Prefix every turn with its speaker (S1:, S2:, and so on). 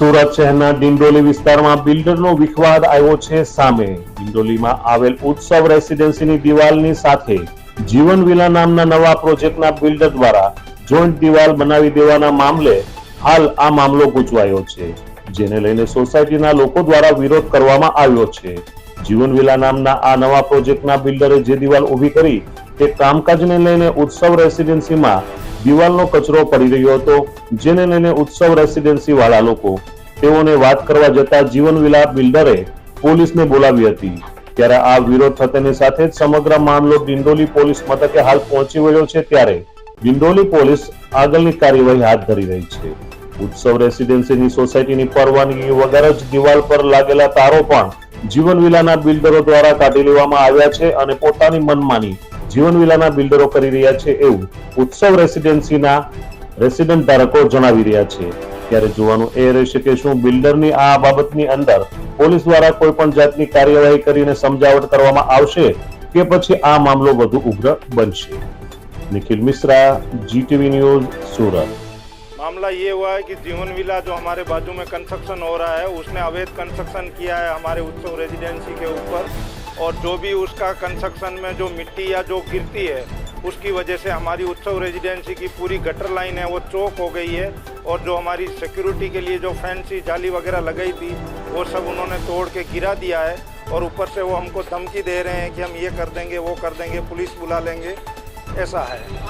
S1: સુરત શહેરના ડિંડોલી વિસ્તારમાં બિલ્ડરનો વિખવાદ આવ્યો છે સામે. ડિંડોલીમાં આવેલ ઉત્સવ રેસિડેન્સીની દિવાલની સાથે જીવન વિલા નામના નવા પ્રોજેક્ટના બિલ્ડર દ્વારા જોઈન્ટ દિવાલ બનાવી દેવાના મામલે હાલ આ મામલો ગૂંચવાયો છે, જેને લઈને સોસાયટીના લોકો દ્વારા વિરોધ કરવામાં આવ્યો છે. જીવન વિલા નામના આ નવા પ્રોજેક્ટના બિલ્ડરે જે દિવાલ ઊભી કરી તે કામકાજને લઈને ઉત્સવ રેસિડેન્સીમાં દિવાલનો કચરો પડી રહ્યો હતો, જેને લઈને ઉત્સવ રેસિડેન્સી વાળા લોકો, તેઓને વાત કરવા જતા જીવન વિલાપ બિલ્ડરે પોલીસને બોલાવી હતી. ત્યારે આ વિરોધ થતાની સાથે જ સમગ્ર મામલો ડિંડોલી પોલીસ મથકે હાલ પહોંચી વળ્યો છે ત્યારે ડિંડોલી પોલીસ આગળની કાર્યવાહી હાથ ધરી રહી છે. ઉત્સવ રેસિડેન્સીની સોસાયટીની પરવાનગી વગર જ દિવાલ પર લાગેલા તારો પણ જીવન વિલાના બિલ્ડરો દ્વારા કાઢી લેવામાં આવ્યા છે અને પોતાની મનમાની જીવન વિલાના બિલ્ડરો કરી રહ્યા છે એવું ઉત્સવ રેસિડેન્સીના રેસિડન્ટ ધારકો જણાવી રહ્યા છે ત્યારે જોવાનું એ રહેશે કે શું બિલ્ડરની આ બાબતની અંદર પોલીસ દ્વારા કોઈ પણ જાતની કાર્યવાહી કરીને સમજાવટ કરવામાં આવશે કે પછી આ મામલો વધુ ઉગ્ર બનશે निखिल मिश्रा जी टीवी न्यूज सूरत
S2: मामला ये हुआ है कि जीवन विला जो हमारे बाजू में कंस्ट्रक्शन हो रहा है उसने अवैध कंस्ट्रक्शन किया है हमारे उत्सव रेजिडेंसी के ऊपर और जो भी उसका कंस्ट्रक्शन में जो मिट्टी या जो गिरती है, उसकी वजह से हमारी उत्सव रेजिडेंसी की पूरी गटर लाइन है, वो चौक हो गई है। और जो हमारी सिक्योरिटी के लिए जो फैंसी जाली वगैरह लगाई थी, वो सब उन्होंने तोड़ के गिरा दिया है। और ऊपर से वो हमको धमकी दे रहे हैं कि हम ये कर देंगे, वो कर देंगे, पुलिस बुला लेंगे। ऐसा है।